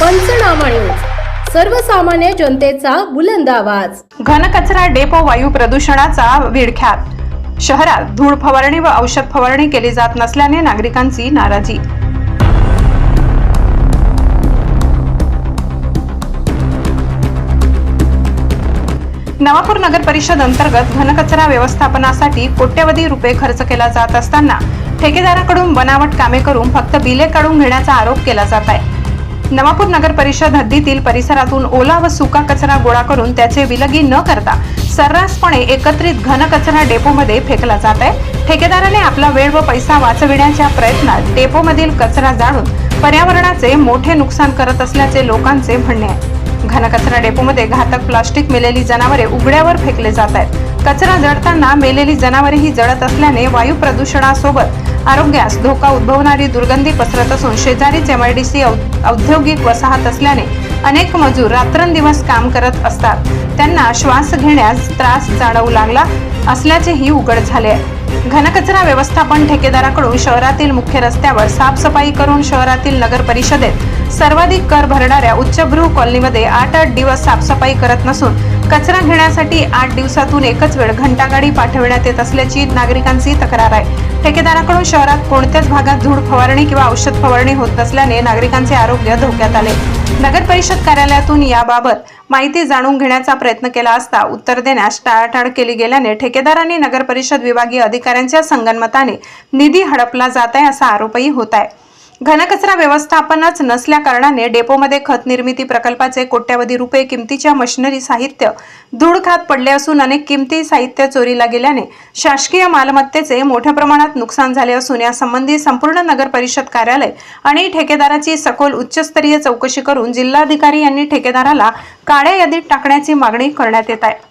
पंचनामा न्यूज. सर्वसामान्य जनतेचा बुलंद आवाज. घनकचरा डेपो वायू प्रदूषणाचा विडख्यात. शहरात धूळ फवारणी व औषध फवारणी केली जात नसल्याने नागरिकांची नाराजी. नवापूर नगर परिषद अंतर्गत घनकचरा व्यवस्थापनासाठी कोट्यवधी रुपये खर्च केला जात असताना ठेकेदाराकडून बनावट कामे करून फक्त बिले काढून घेण्याचा आरोप केला जात आहे. नवापूर नगर परिषद हद्दीतील परिसरातून ओला व सुका कचरा गोळा करून त्याचे विलगी न करता सर्रासपणे एकत्रित घनकचरा डेपोमध्ये फेकला जात आहे. ठेकेदाराने आपला वेळ व पैसा वाचविण्याच्या प्रयत्नात डेपोमधील कचरा जाळून पर्यावरणाचे मोठे नुकसान करत असल्याचे लोकांचे म्हणणे आहे. घनकचरा डेपोमध्ये घातक प्लास्टिक मेलेली जनावरे उघड्यावर फेकले जात आहेत. कचरा जळताना मेलेली जनावरेही जळत असल्याने वायू प्रदूषणासोबत आरोग्यास धोका उद्भवणारी दुर्गंधी पसरत असून शेजारीच एमआयडीसी औद्योगिक वसाहत असल्याने अनेक मजूर रात्रंदिवस काम करत असतात. त्यांना श्वास घेण्यास त्रास जाणवू लागला असल्याचेही उघड झाले आहे. घनकचरा व्यवस्थापन ठेकेदाराकडून शहरातील मुख्य रस्त्यावर साफसफाई करून शहरातील नगर परिषदेत सर्वाधिक कर भरणाऱ्या उच्चभ्रू कॉलनीमध्ये आठ आठ दिवस साफसफाई करत नसून कचरा घेण्यासाठी आठ दिवसातून एकच वेळ घंटागाडी पाठविण्यात येत असल्याची नागरिकांची तक्रार आहे. ठेकेदाराकडून शहरात कोणत्याच भागात धूळ फवारणी किंवा औषध फवारणी होत नसल्याने नागरिकांचे आरोग्य धोक्यात आले. नगर परिषद कार्यालयातून याबाबत माहिती जाणून घेण्याचा प्रयत्न केला असता उत्तर देण्यास टाळाटाळ केली गेल्याने ठेकेदारांनी नगर परिषद विभागीय अधिकाऱ्यांच्या संगनमताने निधी हडपला जात आहे असा आरोपही होत आहे. घनकचरा व्यवस्थापनच नसल्या कारणाने डेपोमध्ये खत निर्मिती प्रकल्पाचे कोट्यवधी रुपये किमतीच्या मशिनरी साहित्य धूळ खात पडले असून अनेक किमती साहित्य चोरीला गेल्याने शासकीय मालमत्तेचे मोठ्या प्रमाणात नुकसान झाले असून यासंबंधी संपूर्ण नगर परिषद कार्यालय आणि ठेकेदाराची सखोल उच्चस्तरीय चौकशी करून जिल्हाधिकारी यांनी ठेकेदाराला काळ्या यादीत टाकण्याची मागणी करण्यात येत आहे.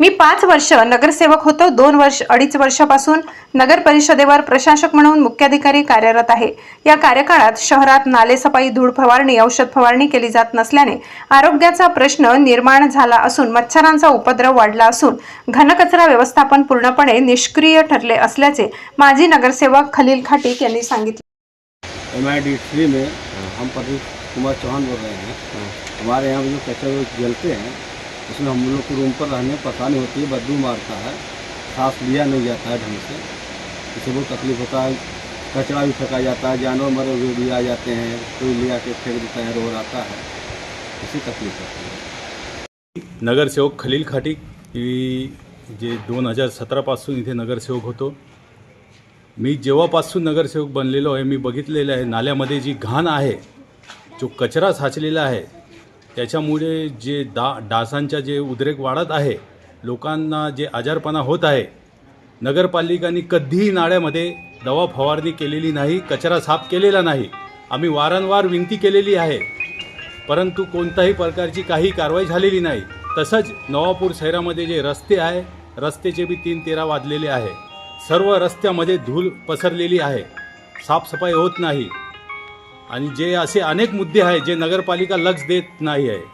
मी पाच वर्ष नगरसेवक होतो. दोन वर्ष अडीच वर्षापासून नगर परिषदेवर प्रशासक म्हणून मुख्याधिकारी कार्यरत आहे. या कार्यकाळात शहरात नालेसफाई धूळ फवारणी औषध फवारणी केली जात नसल्याने आरोग्याचा प्रश्न निर्माण झाला असून मच्छरांचा उपद्रव वाढला असून घनकचरा व्यवस्थापन पूर्णपणे निष्क्रिय ठरले असल्याचे माजी नगरसेवक खलील खाटीक यांनी सांगितले. एम आई डी थ्री में हम प्रदीप कुमार चौहान बोल रहे हैं। हमारे यहाँ जो कचरे जलते हैं उसमें हम लोग को रूम पर रहने में परेशानी होती है, बदबू मारता है, सांस लिया नहीं जाता है ढंग से। इससे बहुत तकलीफ़ होता है, कचरा भी फेंका जाता है, जानवर मरे हुए भी आ जाते हैं, कोई ले आके फेंक देता है रोड आता है, इसी तकलीफ़ होती है। नगरसेवक खलील खाटी जे दोन हज़ार सत्रह पास सतरापासून इथे नगरसेवक होतो। मी जेव्हापासून नगरसेवक बनलेलो आहे, मी बघितलेलं आहे, नाल्यामध्ये जी घाण आहे, जो कचरा साचलेला आहे त्याच्यामुळे जे डा डासांच्या जे उद्रेक वाढत आहे लोकांना जे आजारपणा होत आहे नगरपालिकांनी कधीही नाळ्यामध्ये दवा फवारणी केलेली नाही कचरा साफ केलेला नाही. आम्ही वारंवार विनंती केलेली आहे. परंतु कोणत्याही प्रकारची काही कारवाई झालेली नाही. तसंच नवापूर शहरामध्ये जे रस्ते आहे रस्त्याचे बी तीन तेरा वाजलेले आहे. सर्व रस्त्यामध्ये धूळ पसरलेली आहे. साफसफाई होत नाही. आणि जे असे अनेक मुद्दे आहे जे नगरपालिका लक्ष देत नाही आहे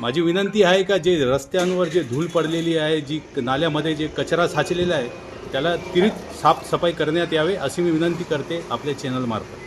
माझी विनंती आहे का जे रस्त्यांवर जे धूळ पडलेली आहे जी नाल्यामध्ये जे कचरा साचलेला आहे त्याला त्वरित साफसफाई करण्यात यावे अशी मी विनंती करते आपल्या चॅनलमार्फत